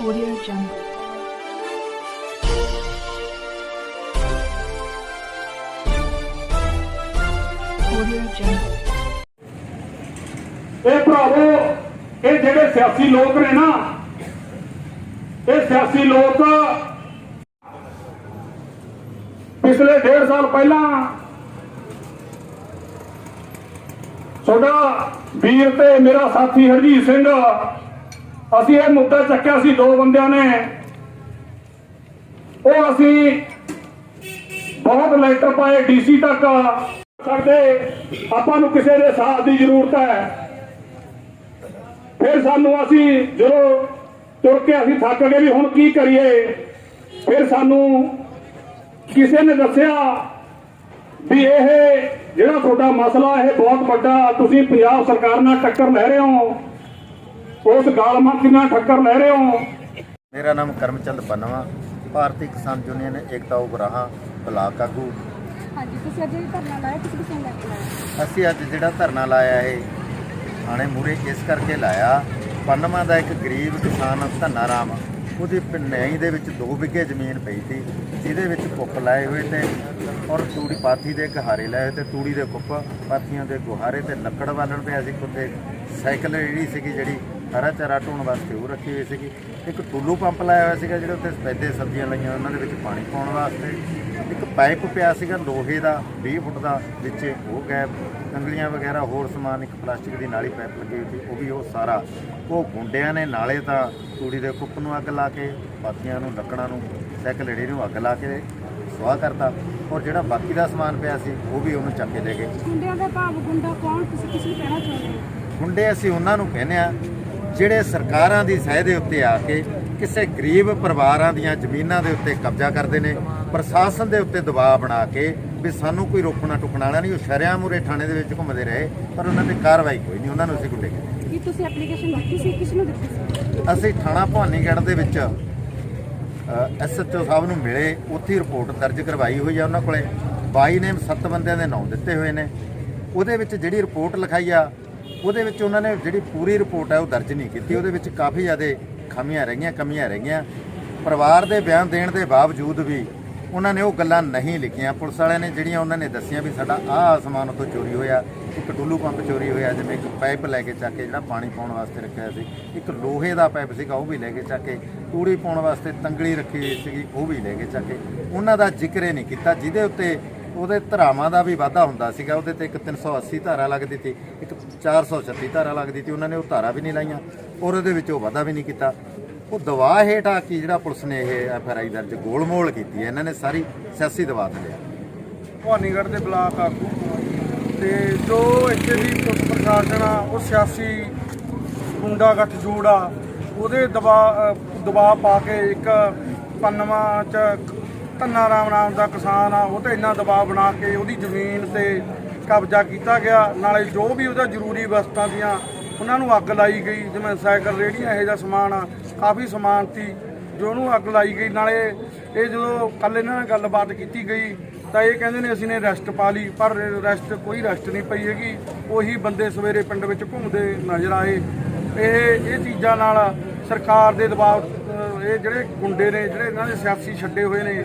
Audio Jungle. Audio Jungle. ਇਹ ਭਰਾਵੋ, ਇਹ ਜਿਹੜੇ ਸਿਆਸੀ ਲੋਕ ਨੇ ਨਾ, ਇਹ ਸਿਆਸੀ ਲੋਕ ਪਿਛਲੇ ਡੇਢ ਸਾਲ ਪਹਿਲਾਂ ਤੁਹਾਡਾ ਵੀਰ ਤੇ ਮੇਰਾ ਸਾਥੀ ਹਰਜੀਤ ਸਿੰਘ ਅਸੀਂ ਇਹ ਮੁੱਦਾ ਚੱਕਿਆ ਸੀ ਦੋ ਬੰਦਿਆਂ ਨੇ। ਉਹ ਅਸੀਂ ਬਹੁਤ ਲੈਟਰ ਪਾਏ ਡੀਸੀ ਤੱਕ। ਕਰਦੇ, ਆਪਾਂ ਨੂੰ ਕਿਸੇ ਦੇ ਸਾਥ ਦੀ ਜ਼ਰੂਰਤ ਹੈ। ਫਿਰ ਸਾਨੂੰ ਅਸੀਂ ਜਦੋਂ ਤੁਰ ਕੇ ਅਸੀਂ ਥੱਕ ਗਏ ਵੀ ਹੁਣ ਕੀ ਕਰੀਏ, ਫਿਰ ਸਾਨੂੰ ਕਿਸੇ ਨੇ ਦੱਸਿਆ ਵੀ ਇਹ ਜਿਹੜਾ ਤੁਹਾਡਾ ਮਸਲਾ, ਇਹ ਬਹੁਤ ਵੱਡਾ। ਤੁਸੀਂ ਪੰਜਾਬ ਸਰਕਾਰ ਨਾਲ ਟੱਕਰ ਲੈ ਰਹੇ ਹੋ। ਉਸ ਗਾਲਮੰਦ ਨਾਲ ਟੱਕਰ ਲੈ ਰਹੇ ਹੋ? ਮੇਰਾ ਨਾਮ ਕਰਮਚੰਦ ਪੰਨਵਾ ਭਾਰਤੀ ਕਿਸਾਨ ਯੂਨੀਅਨ ਏਕਤਾ ਉਗਰਾਹਾਂ ਬਲਾਕ ਆਗੂ। ਹਾਂਜੀ ਤੁਸੀਂ ਅੱਜ ਇਹ ਧਰਨਾ ਲਾਇਆ ਕਿਸ ਕਿਸਮ ਦਾ ਲਾਇਆ? ਅਸੀਂ ਅੱਜ ਜਿਹੜਾ ਧਰਨਾ ਲਾਇਆ ਇਹ ਥਾਣੇ ਮੂਰੇ ਇਸ ਕਰਕੇ ਲਾਇਆ ਪੰਨਵਾ ਦਾ ਇੱਕ ਗਰੀਬ ਕਿਸਾਨ ਧੰਨਾ ਰਾਮ ਉਹਦੀ ਪਿੰਨਈ ਦੇ ਵਿੱਚ 2 ਵਿਗੇ ਜ਼ਮੀਨ ਪਈ ਸੀ ਜਿਹਦੇ ਵਿੱਚ ਕੁੱਪ ਲਾਏ ਹੋਏ ਤੇ ਔਰ ਤੂੜੀ ਪਾਥੀ ਦੇ ਗਹਾਰੇ ਲਾਏ ਤੇ ਤੂੜੀ ਦੇ ਕੁੱਪ ਪਾਥੀਆਂ ਦੇ ਗੁਹਾਰੇ ਤੇ ਲੱਕੜ ਬਾਲਣ ਪਿਆ ਸੀ ਕੁੱਤੇ ਸਾਈਕਲ ਜਿਹੜੀ ਸੀਗੀ ਜਿਹੜੀ ਹਰਾ ਚਾਰਾ ਢੋਣ ਵਾਸਤੇ ਉਹ ਰੱਖੀ ਹੋਈ ਸੀਗੀ। ਇੱਕ ਟੁੱਲੂ ਪੰਪ ਲਾਇਆ ਹੋਇਆ ਸੀਗਾ ਜਿਹੜੇ ਉੱਤੇ ਸਫੈਦੇ ਸਬਜ਼ੀਆਂ ਲਾਈਆਂ ਉਹਨਾਂ ਦੇ ਵਿੱਚ ਪਾਣੀ ਪਾਉਣ ਵਾਸਤੇ। ਇੱਕ ਪਾਈਪ ਪਿਆ ਸੀਗਾ ਲੋਹੇ ਦਾ 20 ਫੁੱਟ ਦਾ ਵਿੱਚ ਉਹ ਗੈਪ ਕੰਗਲੀਆਂ ਵਗੈਰਾ ਹੋਰ ਸਮਾਨ ਇੱਕ ਪਲਾਸਟਿਕ ਦੀ ਨਾਲੀ ਪਾਈਪ ਲੱਗੀ ਹੋਈ ਸੀ ਉਹ ਵੀ ਉਹ ਸਾਰਾ। ਉਹ ਗੁੰਡਿਆਂ ਨੇ ਨਾਲੇ ਤਾਂ ਤੂੜੀ ਦੇ ਕੁੱਪ ਨੂੰ ਅੱਗ ਲਾ ਕੇ ਪਾਥੀਆਂ ਨੂੰ ਲੱਕੜਾਂ ਨੂੰ ਸਾਈਕਲ ਏੜੇ ਨੂੰ ਅੱਗ ਲਾ ਕੇ ਸਵਾਹ ਕਰਤਾ। ਔਰ ਜਿਹੜਾ ਬਾਕੀ ਦਾ ਸਮਾਨ ਪਿਆ ਸੀ ਉਹ ਵੀ ਉਹਨੂੰ ਚੱਕ ਕੇ ਲੈ ਗਏ। ਗੁੰਡਿਆਂ ਦਾ ਭਾਵ ਗੁੰਡਾ ਕੌਣ? ਤੁਸੀਂ ਕਿਸ ਨੂੰ ਕਹਿਣਾ ਚਾਹੁੰਦੇ ਹੋ? ਗੁੰਡੇ ਅਸੀਂ ਉਹਨਾਂ ਨੂੰ ਕਹਿੰਦੇ ਆ ਜਿਹੜੇ ਸਰਕਾਰਾਂ ਦੀ ਸਹਾਇ ਦੇ ਉੱਤੇ ਆ ਕੇ ਕਿਸੇ ਗਰੀਬ ਪਰਿਵਾਰਾਂ ਦੀਆਂ ਜ਼ਮੀਨਾਂ ਦੇ ਉੱਤੇ ਕਬਜ਼ਾ ਕਰਦੇ ਨੇ ਪ੍ਰਸ਼ਾਸਨ ਦੇ ਉੱਤੇ ਦਬਾਅ ਬਣਾ ਕੇ ਵੀ ਸਾਨੂੰ ਕੋਈ ਰੋਕਣਾ ਟੁਕਣਾ ਵਾਲਾ ਨਹੀਂ ਉਹ ਸ਼ਰਿਆਂ ਮੂਰੇ ਥਾਣੇ ਦੇ ਵਿੱਚ ਘੁੰਮਦੇ ਰਹੇ ਪਰ ਉਹਨਾਂ ਤੇ ਕਾਰਵਾਈ ਕੋਈ ਨਹੀਂ ਉਹਨਾਂ ਨੂੰ ਅਸੀਂ ਗੁੰਡੇ ਕੀ ਤੁਸੀਂ ਐਪਲੀਕੇਸ਼ਨ ਦਿੱਤੀ ਸੀ? ਕਿਸ ਨੂੰ ਦਿੱਤੀ ਸੀ? ਅਸੀਂ ਥਾਣਾ ਭਵਾਨੀਗੜ੍ਹ ਦੇ ਵਿੱਚ ਐਸਐਚਓ ਸਾਹਿਬ ਨੂੰ ਮਿਲੇ ਉੱਥੇ ਰਿਪੋਰਟ ਦਰਜ ਕਰਵਾਈ ਹੋਈ ਆ ਉਹਨਾਂ ਕੋਲੇ। 22 ਨੇ 7 ਬੰਦਿਆਂ ਦੇ ਨਾਂ ਦਿੱਤੇ ਹੋਏ ਨੇ। ਉਹਦੇ ਵਿੱਚ ਜਿਹੜੀ ਰਿਪੋਰਟ ਲਿਖਾਈ ਆ ਉਹਦੇ ਵਿੱਚ ਉਹਨਾਂ ਨੇ ਜਿਹੜੀ ਪੂਰੀ ਰਿਪੋਰਟ ਹੈ ਉਹ ਦਰਜ ਨਹੀਂ ਕੀਤੀ। ਉਹਦੇ ਵਿੱਚ ਕਾਫੀ ਜ਼ਿਆਦਾ ਖਾਮੀਆਂ ਰਹੀਆਂ ਕਮੀਆਂ ਰਹੀਆਂ ਪਰਿਵਾਰ ਦੇ ਬਿਆਨ ਦੇਣ ਦੇ ਬਾਵਜੂਦ ਵੀ ਉਹਨਾਂ ਨੇ ਉਹ ਗੱਲਾਂ ਨਹੀਂ ਲਿਖੀਆਂ। ਪੁਲਿਸ ਵਾਲਿਆਂ ਨੇ ਜਿਹੜੀਆਂ ਉਹਨਾਂ ਨੇ ਦੱਸੀਆਂ ਵੀ ਸਾਡਾ ਆਹ ਸਮਾਨ ਤੋਂ ਚੋਰੀ ਹੋਇਆ, ਇੱਕ ਟੁੱਲੂ ਪੰਪ ਚੋਰੀ ਹੋਇਆ, ਜਿਵੇਂ ਇੱਕ ਪਾਈਪ ਲੈ ਕੇ ਚੱਕ ਕੇ ਜਿਹੜਾ ਪਾਣੀ ਪਾਉਣ ਵਾਸਤੇ ਰੱਖਿਆ ਸੀ, ਇੱਕ ਲੋਹੇ ਦਾ ਪਾਈਪ ਸੀਗਾ ਉਹ ਵੀ ਲੈ ਕੇ ਚੱਕ ਕੇ, ਤੂੜੀ ਪਾਉਣ ਵਾਸਤੇ ਤੰਗੜੀ ਰੱਖੀ ਸੀਗੀ ਉਹ ਵੀ ਲੈ ਕੇ ਚੱਕ ਕੇ। ਉਹਨਾਂ ਦਾ ਜ਼ਿਕਰ ਹੀ ਨਹੀਂ ਕੀਤਾ, ਜਿਹਦੇ ਉੱਤੇ ਉਹਦੇ ਧਰਾਵਾਂ ਦਾ ਵੀ ਵਾਧਾ ਹੁੰਦਾ ਸੀਗਾ, ਉਹਦੇ ਤੇ ਇੱਕ 380 ਧਾਰਾ ਲੱਗਦੀ ਸੀ ਇੱਕ 436 ਧਾਰਾ ਲੱਗਦੀ ਸੀ ਉਹਨਾਂ ਨੇ ਉਹ ਧਾਰਾ ਵੀ ਨਹੀਂ ਲਾਈਆਂ ਔਰ ਉਹਦੇ ਵਿੱਚ ਉਹ ਵਾਧਾ ਵੀ ਨਹੀਂ ਕੀਤਾ। ਉਹ ਦਵਾ ਹੇਠ ਆ ਕੇ ਜਿਹੜਾ ਪੁਲਿਸ ਨੇ ਇਹ ਐਫ ਆਰ ਆਈ ਦਰਜ ਗੋਲਮੋਲ ਕੀਤੀ ਹੈ, ਇਹਨਾਂ ਨੇ ਸਾਰੀ ਸਿਆਸੀ ਦਵਾ ਥੱਲੇ ਭਵਾਨੀਗੜ੍ਹ ਦੇ ਬਲਾਕ ਆਗੂ ਤੇ ਜੋ ਇੱਥੇ ਦੀ ਪੁਲਿਸ ਪ੍ਰਸ਼ਾਸਨ ਆ, ਉਹ ਸਿਆਸੀ ਗੁੰਡਾ ਗੱਠਜੋੜ ਆ, ਉਹਦੇ ਦਬਾ ਦਬਾਅ ਪਾ ਕੇ ਇੱਕ ਪੰਨਵਾ ਚ ਧੰਨਾ ਰਾਮ ਨਾਮ ਦਾ ਕਿਸਾਨ ਆ, ਉਹ ਤੇ ਇੰਨਾ ਦਬਾਅ ਬਣਾ ਕੇ ਉਹਦੀ ਜ਼ਮੀਨ ਤੇ ਕਬਜ਼ਾ ਕੀਤਾ ਗਿਆ। ਨਾਲੇ ਜੋ ਵੀ ਉਹਦਾ ਜ਼ਰੂਰੀ ਵਸਤਾਂ ਦੀਆਂ, ਉਹਨਾਂ ਨੂੰ ਅੱਗ ਲਾਈ ਗਈ। ਜਿਵੇਂ ਸਾਈਕਲ ਰੇੜੀਆਂ ਇਹੋ ਜਿਹਾ ਸਮਾਨ ਆ, ਕਾਫੀ ਸਮਾਨ ਸੀ, ਜੋ ਉਹਨੂੰ ਅੱਗ ਲਾਈ ਗਈ। ਨਾਲੇ ਇਹ ਜਦੋਂ ਕੱਲ ਇਹਨਾਂ ਨਾਲ ਗੱਲਬਾਤ ਕੀਤੀ ਗਈ, ਤਾਂ ਇਹ ਕਹਿੰਦੇ ਨੇ, ਅਸੀਂ ਨੇ ਰੈਸਟ ਪਾ ਲਈ, ਪਰ ਰੈਸਟ ਕੋਈ ਰੈਸਟ ਨਹੀਂ ਪਈ ਹੈਗੀ। ਉਹੀ ਬੰਦੇ ਸਵੇਰੇ ਪਿੰਡ ਵਿੱਚ ਘੁੰਮਦੇ ਨਜ਼ਰ ਆਏ। ਇਹ ਇਹ ਚੀਜ਼ਾਂ ਨਾਲ ਸਰਕਾਰ ਦੇ ਦਬਾਅ ਇਹ ਜਿਹੜੇ ਗੁੰਡੇ ਨੇ, ਜਿਹੜੇ ਇਹਨਾਂ ਦੇ ਸਿਆਸੀ ਛੱਡੇ ਹੋਏ ਨੇ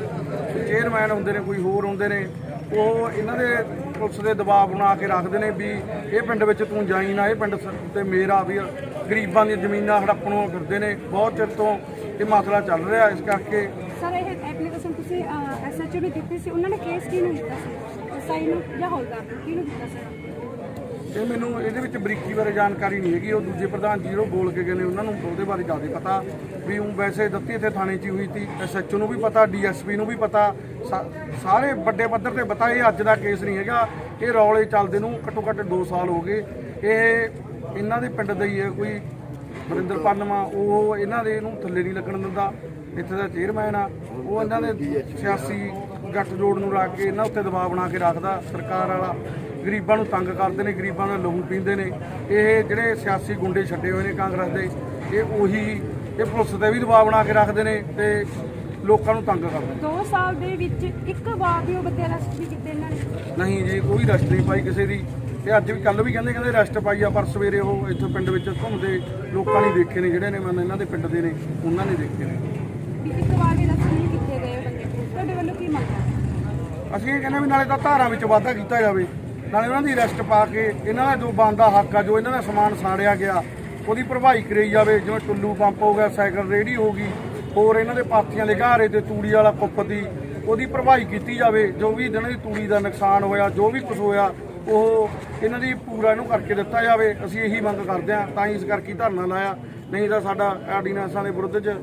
ਚੇਅਰਮੈਨ ਹੁੰਦੇ ਨੇ, ਕੋਈ ਹੋਰ ਹੁੰਦੇ ਨੇ, ਉਹ ਇਹਨਾਂ ਦੇ ਪੁਲਿਸ ਦੇ ਦਬਾਅ ਬਣਾ ਕੇ ਰੱਖਦੇ ਨੇ ਵੀ ਇਹ ਪਿੰਡ ਵਿੱਚ ਤੂੰ ਜਾਈ ਨਾ, ਇਹ ਪਿੰਡ ਤੇ ਮੇਰਾ ਵੀ ਗਰੀਬਾਂ ਦੀਆਂ ਜ਼ਮੀਨਾਂ ਹੜੱਪਣੋਂ ਫਿਰਦੇ ਨੇ, ਬਹੁਤ ਚਿਰ ਤੋਂ ਇਹ ਮਸਲਾ ਚੱਲ ਰਿਹਾ ਇਸ ਕਰਕੇ। ਸਰ, ਇਹ ਐਪਲੀਕੇਸ਼ਨ ਤੁਸੀਂ ਐਸਐਚਓ ਨੂੰ ਦਿੱਤੀ ਸੀ, ਉਹਨਾਂ ਨੇ ਕੇਸ ਕਿਹਨੂੰ ਦਿੱਤਾ ਸੀ? ਐਸਆਈ ਨੂੰ ਜਾਂ ਹੌਲਦਾਰ ਨੂੰ ਕਿਹਨੂੰ ਦਿੱਤਾ ਸੀ? ਇਹ ਮੈਨੂੰ ਇਹਦੇ ਵਿੱਚ ਬਰੀਕੀ ਬਾਰੇ ਜਾਣਕਾਰੀ ਨਹੀਂ ਹੈਗੀ। ਉਹ ਦੂਜੇ ਪ੍ਰਧਾਨ ਜੀ ਜਿਹੜੇ ਬੋਲ ਕੇ ਗਏ ਨੇ, ਉਹਨਾਂ ਨੂੰ ਉਹਦੇ ਬਾਰੇ ਜ਼ਿਆਦਾ ਪਤਾ। ਵੀ ਉਹ ਵੈਸੇ ਦਿੱਤੀ ਇੱਥੇ ਥਾਣੇ 'ਚ ਹੀ ਹੋਈ ਸੀ ਐਸਐਚਓ ਨੂੰ ਵੀ ਪਤਾ ਡੀਐਸਪੀ ਨੂੰ ਵੀ ਪਤਾ। ਸਾ- ਸਾਰੇ ਵੱਡੇ ਪੱਧਰ ਤੇ ਪਤਾ, ਇਹ ਅੱਜ ਦਾ ਕੇਸ ਨਹੀਂ ਹੈਗਾ। ਇਹ ਰੌਲੇ ਚੱਲਦੇ ਨੂੰ ਘੱਟੋ ਘੱਟ 2 ਸਾਲ ਹੋ ਗਏ। ਇਹ ਇਹਨਾਂ ਦੇ ਪਿੰਡ ਦਾ ਹੀ ਹੈ, ਕੋਈ ਵਰਿੰਦਰ ਪੰਨਵਾ ਉਹ ਇਹਨਾਂ ਦੇ ਇਹਨੂੰ ਥੱਲੇ ਨਹੀਂ ਲੱਗਣ ਦਿੰਦਾ। ਇੱਥੇ ਦਾ ਚੇਅਰਮੈਨ ਆ। ਉਹ ਇਹਨਾਂ ਦੇ ਸਿਆਸੀ ਗੱਠਜੋੜ ਨੂੰ ਰੱਖ ਕੇ ਇਹਨਾਂ ਉੱਤੇ ਦਬਾਅ ਬਣਾ ਕੇ ਰੱਖਦਾ। ਸਰਕਾਰ ਵਾਲਾ ਗਰੀਬਾਂ ਨੂੰ ਤੰਗ ਕਰਦੇ ਨੇ ਗਰੀਬਾਂ ਦਾ ਲਹੂ ਪੀਂਦੇ ਨੇ। ਇਹ ਜਿਹੜੇ ਸਿਆਸੀ ਗੁੰਡੇ ਛੱਡੇ ਹੋਏ ਨੇ ਕਾਂਗਰਸ ਦੇ ਇਹ ਉਹੀ ਇਹ ਪੁਲਿਸ ਤੇ ਵੀ ਦਬਾਅ ਬਣਾ ਕੇ ਰੱਖਦੇ ਨੇ ਤੇ ਲੋਕਾਂ ਨੂੰ ਤੰਗ ਕਰਦੇ 2 ਸਾਲ ਦੇ ਵਿੱਚ ਇੱਕ ਵਾਰ ਵੀ ਉਹ ਬੰਦੇ ਅਰੈਸਟ ਨਹੀਂ ਕੀਤੇ ਇਹਨਾਂ ਨੇ। ਨਹੀਂ ਜੀ ਕੋਈ ਰਸਤ ਨਹੀਂ ਪਾਈ ਕਿਸੇ ਦੀ। ਤੇ ਅੱਜ ਵੀ ਕੱਲ ਵੀ ਕਹਿੰਦੇ ਕਹਿੰਦੇ ਰੈਸਟ ਪਾਈ ਆ ਪਰ ਸਵੇਰੇ ਉਹ ਇੱਥੇ ਪਿੰਡ ਵਿੱਚ ਘੁੰਮਦੇ ਲੋਕਾਂ ਨੇ ਦੇਖੇ ਨੇ ਜਿਹੜੇ ਨੇ ਮਨ ਇਹਨਾਂ ਦੇ ਪਿੰਡ ਦੇ ਨੇ ਉਹਨਾਂ ਨੇ ਦੇਖੇ ਨੇ। ਵੀ ਇੱਕ ਵਾਰ ਵੀ ਰਸਮ ਨਹੀਂ ਕੀਤੇ ਗਏ ਬੰਦੇ ਤੁਹਾਡੇ ਵੱਲੋਂ ਕੀ ਮੰਗ ਹੈ ਅਸੀਂ ਇਹ ਕਹਿੰਦੇ ਵੀ ਨਾਲੇ ਤਾਂ ਧਾਰਾਂ ਵਿੱਚ ਵਾਧਾ ਕੀਤਾ ਜਾਵੇ। ਨਾਲੇ ਉਹਨਾਂ ਦੀ ਅਰੈਸਟ ਪਾ ਕੇ ਇਹਨਾਂ ਦਾ ਜੋ ਬਣਦਾ ਹੱਕ ਆ, ਜੋ ਇਹਨਾਂ ਦਾ ਸਮਾਨ ਸਾੜਿਆ ਗਿਆ, ਉਹਦੀ ਭਰਵਾਈ ਕਰੀ ਜਾਵੇ। ਜਿਵੇਂ ਟੁੱਲੂ ਪੰਪ ਹੋ ਗਿਆ, ਸਾਈਕਲ ਰੇੜੀ ਹੋ ਗਈ, ਹੋਰ ਇਹਨਾਂ ਦੇ ਪਾਥੀਆਂ ਦੇ ਘਾਰੇ ਤੇ ਤੂੜੀ ਵਾਲਾ ਕੁੱਪ ਦੀ ਉਹਦੀ ਭਰਵਾਈ ਕੀਤੀ ਜਾਵੇ। ਜੋ ਵੀ ਇਹਨਾਂ ਦੀ ਤੂੜੀ ਦਾ ਨੁਕਸਾਨ ਹੋਇਆ, ਜੋ ਵੀ ਕੁਝ ਹੋਇਆ ਉਹ ਇਹਨਾਂ ਦੀ ਪੂਰਾ ਇਹਨੂੰ ਕਰਕੇ ਦਿੱਤਾ ਜਾਵੇ ਅਸੀਂ ਇਹੀ ਮੰਗ ਕਰਦੇ ਹਾਂ ਤਾਂ ਹੀ ਇਸ ਕਰਕੇ ਧਰਨਾ ਲਾਇਆ। ਨਹੀਂ ਤਾਂ ਸਾਡਾ ਆਰਡੀਨੈਂਸਾਂ ਦੇ ਵਿਰੁੱਧ 'ਚ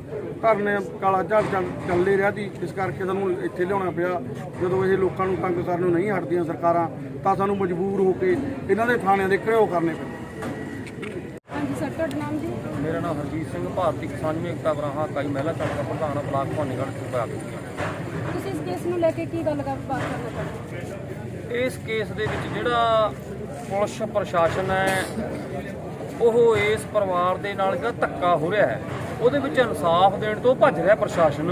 ਧਰਨੇ ਕਾਲਾ ਝਾੜ ਚੱਲ ਚੱਲਦੇ ਰਿਹਾ ਸੀ ਇਸ ਕਰਕੇ ਸਾਨੂੰ ਇੱਥੇ ਲਿਆਉਣਾ ਪਿਆ। ਜਦੋਂ ਇਹ ਲੋਕਾਂ ਨੂੰ ਤੰਗ ਕਰਨ ਨੂੰ ਨਹੀਂ ਹਟਦੀਆਂ ਸਰਕਾਰਾਂ ਤਾਂ ਸਾਨੂੰ ਮਜਬੂਰ ਹੋ ਕੇ ਇਹਨਾਂ ਦੇ ਥਾਣਿਆਂ ਦੇ ਘਿਰਾਓ ਕਰਨੇ ਪਏ ਹਾਂਜੀ ਸਰ ਤੁਹਾਡਾ ਨਾਮ ਜੀ? ਮੇਰਾ ਨਾਮ ਹਰਜੀਤ ਸਿੰਘ ਭਾਰਤੀ ਕਿਸਾਨ ਏਕਤਾ ਬਰਾਹਾ ਕਾਈ ਮਹਿਲਾ ਚੌਂਕ ਦਾ ਪ੍ਰਧਾਨ ਬਲਾਕ ਭਵਾਨੀਗੜ੍ਹ ਸੂਬਾ ਤੁਸੀਂ ਇਸ ਕੇਸ ਨੂੰ ਲੈ ਕੇ ਕੀ ਗੱਲ ਕਰ ਬਾਤ ਕਰਨਾ ਚਾਹੁੰਦੇ ਹੋ? ਇਸ ਕੇਸ ਦੇ ਵਿੱਚ ਜਿਹੜਾ ਪੁਲਿਸ ਪ੍ਰਸ਼ਾਸਨ ਹੈ, ਉਹ ਇਸ ਪਰਿਵਾਰ ਦੇ ਨਾਲ ਜਿਹੜਾ ਧੱਕਾ ਹੋ ਰਿਹਾ ਹੈ, ਉਹਦੇ ਵਿੱਚ ਇਨਸਾਫ ਦੇਣ ਤੋਂ ਭੱਜ ਰਿਹਾ ਪ੍ਰਸ਼ਾਸਨ।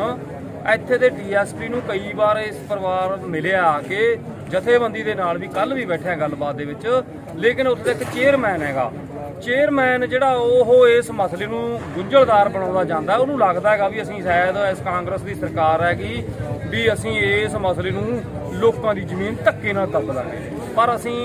ਇੱਥੇ ਦੇ ਡੀਐਸਪੀ ਨੂੰ ਕਈ ਵਾਰ ਇਸ ਪਰਿਵਾਰ ਮਿਲਿਆ ਆ ਕੇ ਜਥੇਬੰਦੀ ਦੇ ਨਾਲ ਵੀ ਕੱਲ ਵੀ ਬੈਠਿਆ ਗੱਲਬਾਤ ਦੇ ਵਿੱਚ, ਲੇਕਿਨ ਉੱਥੇ ਇੱਕ ਚੇਅਰਮੈਨ ਹੈਗਾ ਚੇਅਰਮੈਨ ਜਿਹੜਾ ਉਹ ਇਸ ਮਸਲੇ ਨੂੰ ਗੁੰਝਲਦਾਰ ਬਣਾਉਂਦਾ ਜਾਂਦਾ ਉਹਨੂੰ ਲੱਗਦਾ ਹੈਗਾ ਵੀ ਅਸੀਂ ਸ਼ਾਇਦ ਇਸ ਕਾਂਗਰਸ ਦੀ ਸਰਕਾਰ ਹੈਗੀ ਵੀ ਅਸੀਂ ਇਸ ਮਸਲੇ ਨੂੰ ਲੋਕਾਂ ਦੀ ਜ਼ਮੀਨ ਧੱਕੇ ਨਾਲ ਦੱਬ ਦਾਂਗੇ ਪਰ ਅਸੀਂ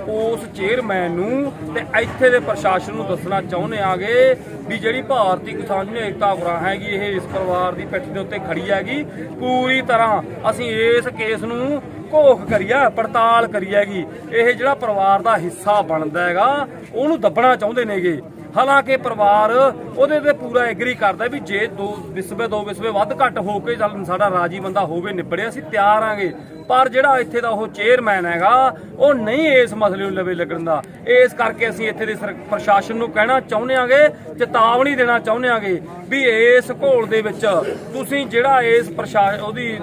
ਉਸ ਚੇਅਰਮੈਨ ਨੂੰ ਤੇ ਇੱਥੇ ਦੇ ਪ੍ਰਸ਼ਾਸਨ ਨੂੰ ਦੱਸਣਾ ਚਾਹੁੰਦੇ ਆਗੇ ਵੀ ਜਿਹੜੀ ਭਾਰਤੀ ਕਿਸਾਨ ਯੂਨੀਅਨ ਏਕਤਾ ਉਗਰਾ ਹੈਗੀ, ਇਹ ਇਸ ਪਰਿਵਾਰ ਦੀ ਪਿੱਠ ਦੇ ਉੱਤੇ ਖੜੀ ਹੈਗੀ। ਪੂਰੀ ਤਰ੍ਹਾਂ ਅਸੀਂ ਇਸ ਕੇਸ ਨੂੰ ਘੋਖ ਕਰੀਆ ਪੜਤਾਲ ਕਰੀਏਗੀ ਇਹ ਜਿਹੜਾ ਪਰਿਵਾਰ ਦਾ ਹਿੱਸਾ ਬਣਦਾ ਹੈਗਾ, ਉਹਨੂੰ ਦੱਬਣਾ ਚਾਹੁੰਦੇ ਨੇਗੇ। ਹਾਲਾਂਕਿ ਪਰਿਵਾਰ ਉਹਦੇ ਤੇ ਪੂਰਾ ਐਗਰੀ ਕਰਦਾ ਵੀ ਜੇ ਦੋ ਵਿਸਵੇ ਦੋ ਵਿਸਵੇ ਵੱਧ ਘੱਟ ਹੋ ਕੇ ਚੱਲ ਸਾਡਾ ਰਾਜੀ ਬੰਦਾ ਹੋਵੇ, ਨਿਬੜਿਆ, ਅਸੀਂ ਤਿਆਰ ਆਂਗੇ। ਪਰ ਜਿਹੜਾ ਇੱਥੇ ਦਾ ਉਹ ਚੇਅਰਮੈਨ ਹੈਗਾ, ਉਹ ਨਹੀਂ ਇਸ ਮਸਲੇ ਨੂੰ ਲਵੇ ਲੱਗਣ ਦਾ। ਇਸ ਕਰਕੇ ਅਸੀਂ ਇੱਥੇ ਦੇ ਸਰ- ਪ੍ਰਸ਼ਾਸਨ ਨੂੰ ਕਹਿਣਾ ਚਾਹੁੰਦੇ ਆਂਗੇ, ਚੇਤਾਵਨੀ ਦੇਣਾ ਚਾਹੁੰਦੇ ਆਂਗੇ ਵੀ ਇਸ ਘੋਲ ਦੇ ਵਿੱਚ ਤੁਸੀਂ ਜਿਹੜਾ ਇਸ ਪ੍ਰਸ਼ਾਸਨ ਉਹਦੀ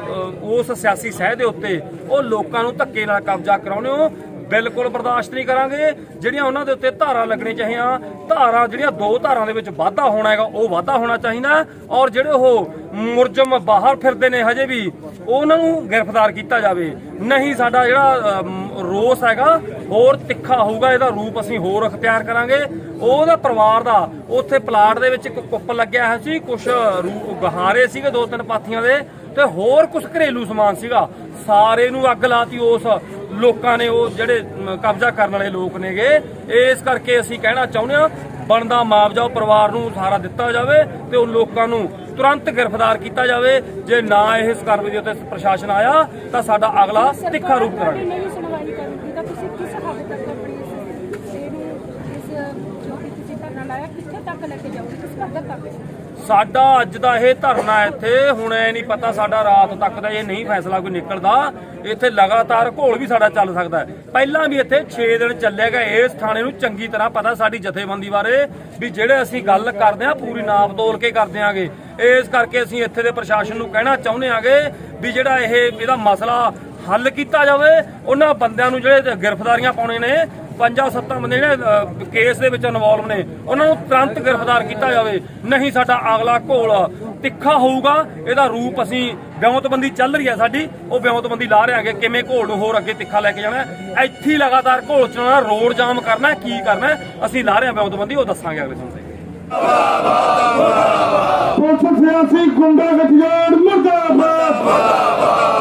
ਉਸ ਸਿਆਸੀ ਸਹਿ ਦੇ ਉੱਤੇ ਉਹ ਲੋਕਾਂ ਨੂੰ ਧੱਕੇ ਨਾਲ ਕਬਜ਼ਾ ਕਰਾਉਣੇ ਹੋ ਬਿਲਕੁਲ ਬਰਦਾਸ਼ਤ ਨਹੀਂ ਕਰਾਂਗੇ। ਜਿਹੜੀਆਂ ਉਹਨਾਂ ਦੇ ਉੱਤੇ ਧਾਰਾ ਲੱਗਣੀਆਂ ਚਾਹੀਆਂ, ਧਾਰਾ ਜਿਹੜੀਆਂ ਦੋ ਧਾਰਾਂ ਦੇ ਵਿੱਚ ਵਾਧਾ ਹੋਣਾ ਹੈਗਾ, ਉਹ ਵਾਧਾ ਹੋਣਾ ਚਾਹੀਦਾ। ਔਰ ਜਿਹੜੇ ਉਹ ਮੁਰਜਮ ਬਾਹਰ ਫਿਰਦੇ ਨੇ ਹਜੇ ਵੀ, ਉਹਨਾਂ ਨੂੰ ਗ੍ਰਿਫਤਾਰ ਕੀਤਾ ਜਾਵੇ। ਨਹੀਂ ਸਾਡਾ ਜਿਹੜਾ ਰੋਸ ਹੈਗਾ, ਹੋਰ ਤਿੱਖਾ ਹੋਊਗਾ, ਇਹਦਾ ਰੂਪ ਅਸੀਂ ਹੋਰ ਅਖਤਿਆਰ ਕਰਾਂਗੇ। ਉਹਦਾ ਪਰਿਵਾਰ ਦਾ ਉੱਥੇ ਪਲਾਟ ਦੇ ਵਿੱਚ ਇੱਕ ਕੁੱਪ ਲੱਗਿਆ ਹੋਇਆ ਸੀ ਕੁਝ ਗਹਾਰੇ ਸੀਗੇ ਦੋ ਤਿੰਨ ਪਾਥੀਆਂ ਦੇ, ਤੇ ਹੋਰ ਕੁਝ ਘਰੇਲੂ ਸਮਾਨ ਸੀਗਾ। ਸਾਰੇ ਨੂੰ ਅੱਗ ਲਾਤੀ ਉਸ ਲੋਕਾਂ ਨੇ ਉਹ ਜਿਹੜੇ ਕਬਜ਼ਾ ਕਰਨ ਵਾਲੇ ਲੋਕ ਨੇਗੇ ਇਸ ਕਰਕੇ ਅਸੀਂ ਕਹਿਣਾ ਚਾਹੁੰਦੇ ਹਾਂ ਬਣਦਾ ਮੁਆਵਜ਼ਾ ਪਰਿਵਾਰ ਨੂੰ ਸਾਰਾ ਦਿੱਤਾ ਜਾਵੇ ਤੇ ਉਹ ਲੋਕਾਂ ਨੂੰ ਤੁਰੰਤ ਗ੍ਰਿਫਤਾਰ ਕੀਤਾ ਜਾਵੇ। ਜੇ ਨਾ ਇਸ ਕਾਰਵਾਈ ਦੇ ਉੱਤੇ ਪ੍ਰਸ਼ਾਸਨ ਆਇਆ ਤਾਂ ਸਾਡਾ ਅਗਲਾ ਤਿੱਖਾ ਰੂਪ ਕਰਾਂਗੇ ਕਿੱਥੇ ਤੱਕ ਲੈ ਕੇ ਜਾਓਗੇ? ਕਿਸ ਹੱਦ ਤੱਕ? ਸਾਡਾ ਅੱਜ ਦਾ ਇਹ ਧਰਨਾ ਇੱਥੇ, ਹੁਣ ਐ ਨਹੀਂ ਪਤਾ ਸਾਡਾ ਰਾਤ ਤੱਕ ਦਾ ਇਹ ਨਹੀਂ ਫੈਸਲਾ ਕੋਈ ਨਿਕਲਦਾ। ਇੱਥੇ ਲਗਾਤਾਰ ਘੋਲ ਵੀ ਸਾਡਾ ਚੱਲ ਸਕਦਾ ਹੈ। ਪਹਿਲਾਂ ਵੀ ਇੱਥੇ 6 ਦਿਨ ਚੱਲੇਗਾ ਇਸ ਥਾਣੇ ਨੂੰ ਚੰਗੀ ਤਰ੍ਹਾਂ ਪਤਾ ਸਾਡੀ ਜਥੇਬੰਦੀ ਬਾਰੇ ਵੀ ਜਿਹੜੇ ਅਸੀਂ ਗੱਲ ਕਰਦੇ ਆ ਪੂਰੀ ਨਾਪ ਤੋਲ ਕੇ ਕਰਦੇ ਆਂਗੇ ਇਸ ਕਰਕੇ ਅਸੀਂ ਇੱਥੇ ਦੇ ਪ੍ਰਸ਼ਾਸਨ ਨੂੰ ਕਹਿਣਾ ਚਾਹੁੰਦੇ ਆਂਗੇ ਵੀ ਜਿਹੜਾ ਇਹ, ਇਹਦਾ ਮਸਲਾ ਹੱਲ ਕੀਤਾ ਜਾਵੇ। ਉਹਨਾਂ ਬੰਦਿਆਂ ਨੂੰ ਜਿਹੜੇ ਗ੍ਰਿਫਤਾਰੀਆਂ ਪਾਉਣੇ ਨੇ ਪੰਜਾਂ ਸੱਤਾਂ ਬੰਦੇ ਜਿਹੜੇ ਕੇਸ ਦੇ ਵਿੱਚ ਇਨਵੋਲਵ ਨੇ, ਉਹਨਾਂ ਨੂੰ ਤੁਰੰਤ ਗ੍ਰਿਫਤਾਰ ਕੀਤਾ ਜਾਵੇ। ਨਹੀਂ ਸਾਡਾ ਅਗਲਾ ਘੋਲ ਤਿੱਖਾ ਹੋਊਗਾ, ਇਹਦਾ ਰੂਪ ਅਸੀਂ ਵਿਉਂਤਬੰਦੀ ਚੱਲ ਰਹੀ ਹੈ ਸਾਡੀ, ਉਹ ਵਿਉਂਤਬੰਦੀ ਲਾ ਰਹੇ ਹਾਂਗੇ, ਕਿਵੇਂ ਘੋਲ ਨੂੰ ਹੋਰ ਅੱਗੇ ਤਿੱਖਾ ਲੈ ਕੇ ਜਾਣਾ ਇੱਥੇ ਲਗਾਤਾਰ ਘੋਲ ਚਲਾਉਣਾ, ਰੋਡ ਜਾਮ ਕਰਨਾ ਕੀ ਕਰਨਾ ਅਸੀਂ ਲਾ ਰਹੇ ਹਾਂ ਵਿਉਂਤਬੰਦੀ, ਉਹ ਦੱਸਾਂਗੇ ਅਗਲੇ ਸਮੇਂ ਪੁਲਿਸ ਸਿਆਸੀ ਗੁੰਡਾ ਗਠਜੋੜ ਮੁਰਦਾਬਾਦ।